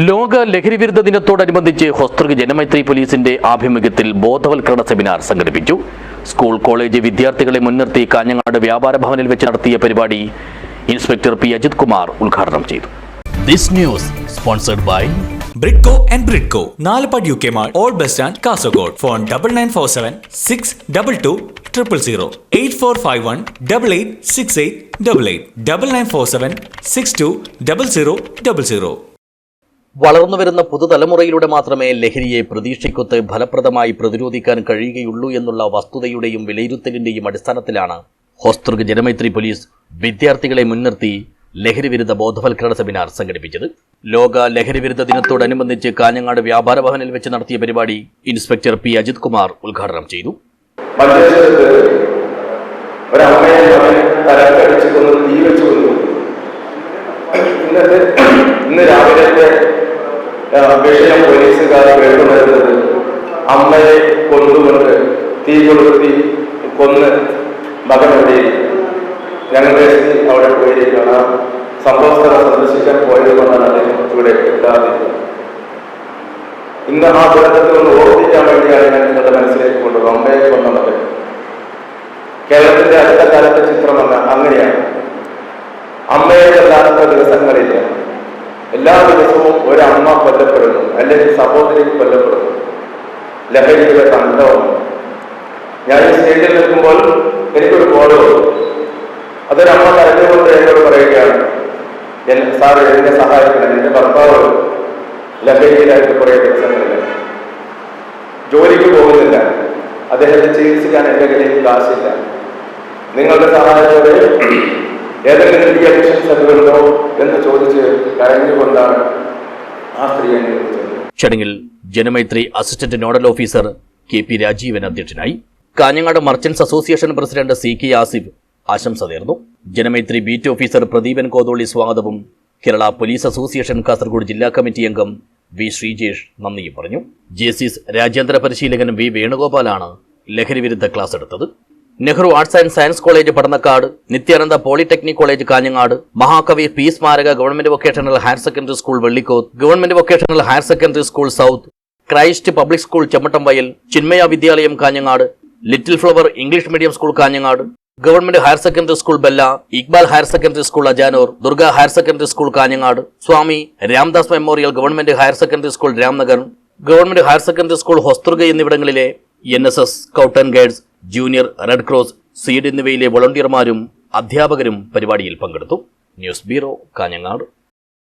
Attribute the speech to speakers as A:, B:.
A: ലോക ലഹരിവിരുദ്ധ ദിനത്തോടനുബന്ധിച്ച് ഹോസ്തൃക ജനമൈത്രി പോലീസിന്റെ ആഭിമുഖ്യത്തിൽ ബോധവൽക്കരണ സെമിനാർ സംഘടിപ്പിച്ചു. സ്കൂൾ കോളേജ് വിദ്യാർത്ഥികളെ മുൻനിർത്തി കാഞ്ഞങ്ങാട് വ്യാപാര ഭവനിൽ വെച്ച് നടത്തിയ പരിപാടി ഇൻസ്പെക്ടർ പി. അജിത് കുമാർ ഉദ്ഘാടനം ചെയ്തു. This news sponsored by
B: Bridco and Bridco Nalupad U K mall old bus stand Kasaragod. Phone double nine four seven six double two triple zero eight four five one double eight six eight double eight double nine four seven six two double zero double zero.
A: വളർന്നുവരുന്ന പുതുതലമുറയിലൂടെ മാത്രമേ ലഹരിയെ പ്രതീക്ഷയ്ക്കൊത്ത് ഫലപ്രദമായി പ്രതിരോധിക്കാൻ കഴിയുകയുള്ളൂ എന്നുള്ള വസ്തുതയുടെയും വിലയിരുത്തലിന്റെയും അടിസ്ഥാനത്തിലാണ് Hosdurg Janamaithri police വിദ്യാർത്ഥികളെ മുൻനിർത്തി ലഹരിവിരുദ്ധ ബോധവൽക്കരണ സെമിനാർ സംഘടിപ്പിച്ചത്. ലോക ലഹരിവിരുദ്ധ ദിനത്തോടനുബന്ധിച്ച് കാഞ്ഞങ്ങാട് വ്യാപാര ഭവനിൽ വെച്ച് നടത്തിയ പരിപാടി ഇൻസ്പെക്ടർ പി അജിത് കുമാർ ഉദ്ഘാടനം ചെയ്തു.
C: ഇന്ന് രാവിലത്തെ വിഷയം പോലീസുകാർ വേണ്ടുവരുന്നത് അമ്മയെ കൊന്നുകൊണ്ട് തീ കൊളുത്തി കൊന്ന് മകൻ അവിടെ ഞങ്ങളുടെ അവിടെ പോയിരിക്കുകയാണ്. സംഭവ സ്ഥലം സന്ദർശിക്കാൻ പോയത് കൊണ്ടാണ് അദ്ദേഹം ഇവിടെ എത്താതിരുന്നത് ഇന്ന് ആ ദുരന്തത്തിൽ ഒന്ന് ഓർമ്മിക്കാൻ വേണ്ടിയാണ് ഞാൻ നിങ്ങളുടെ മനസ്സിലേക്ക് കൊണ്ടത് അമ്മയെ കൊന്നത് കേരളത്തിന്റെ അടുത്ത കാലത്തെ ചിത്രമല്ല അങ്ങനെയാണ്. അമ്മയുടെ കാലത്തെ ദിവസങ്ങളില്ല എല്ലാ ദിവസവും ഒരമ്മ കൊല്ലപ്പെടുന്നു അല്ലെങ്കിൽ സഹോദരി കൊല്ലപ്പെടുന്നു. ലഹരിയുടെ തണ്ടവും ഞാൻ ഈ സ്റ്റേജിൽ നിൽക്കുമ്പോൾ എനിക്കൊരു കോൾ അതൊരമ്മ കരഞ്ഞുകൊണ്ട് എന്നോട് പറയുകയാണ് എന്റെ സാർ എന്നെ സഹായിക്കണം. എന്റെ ഭർത്താവ് ലഹരിയിലായിട്ട് കുറെ ദിവസങ്ങളില്ല ജോലിക്ക് പോകുന്നില്ല. അദ്ദേഹത്തെ ചികിത്സിക്കാൻ എന്റെ കയ്യിൽ കാശില്ല. നിങ്ങളുടെ സഹായത്തോടെ ഏതെങ്കിലും ഡി അഡിക്ഷൻ സെന്ററുണ്ടോ എന്ന് ചോദിച്ച് കരഞ്ഞുകൊണ്ടാണ് ആ സ്ത്രീ
A: ചടങ്ങിൽ Janamaithri assistant nodal officer K P Rajeevan അധ്യക്ഷനായി. Kanhangad merchants association president C K Asif ആശംസ നേർന്നു. ജനമൈത്രി ബീറ്റ് ഓഫീസർ പ്രദീപൻ കോതോളി സ്വാഗതവും കേരള പോലീസ് അസോസിയേഷൻ കാസർഗോഡ് ജില്ലാ കമ്മിറ്റി അംഗം വി ശ്രീജേഷ് നന്ദിയും പറഞ്ഞു. ജെസിസ് രാജ്യാന്തര പരിശീലകൻ വി വേണുഗോപാലാണ് ലഹരിവിരുദ്ധ ക്ലാസ് എടുത്തത്. Nehru arts and science college Padannakkad Nithyananda polytechnic college Kanhangad മഹാകവി പി സ്മാരക government vocational higher secondary school Vellikkoth government vocational higher secondary school south Christ public school Chemmattamvayal Chinmaya Vidyalayam Kanhangad little flower English medium school Kanhangad government higher secondary school Bella Iqbal higher secondary school Ajanur Durga higher secondary school Kanhangad Swami Ramdas memorial government higher secondary school Ramnagar government higher secondary school Hosdurg എന്നിവിടങ്ങളിലെ N S S scout guides junior red cross seed എന്നിവയിലെ വോളണ്ടിയർമാരും അധ്യാപകരും പരിപാടിയിൽ പങ്കെടുത്തു. News bureau Kanhangad.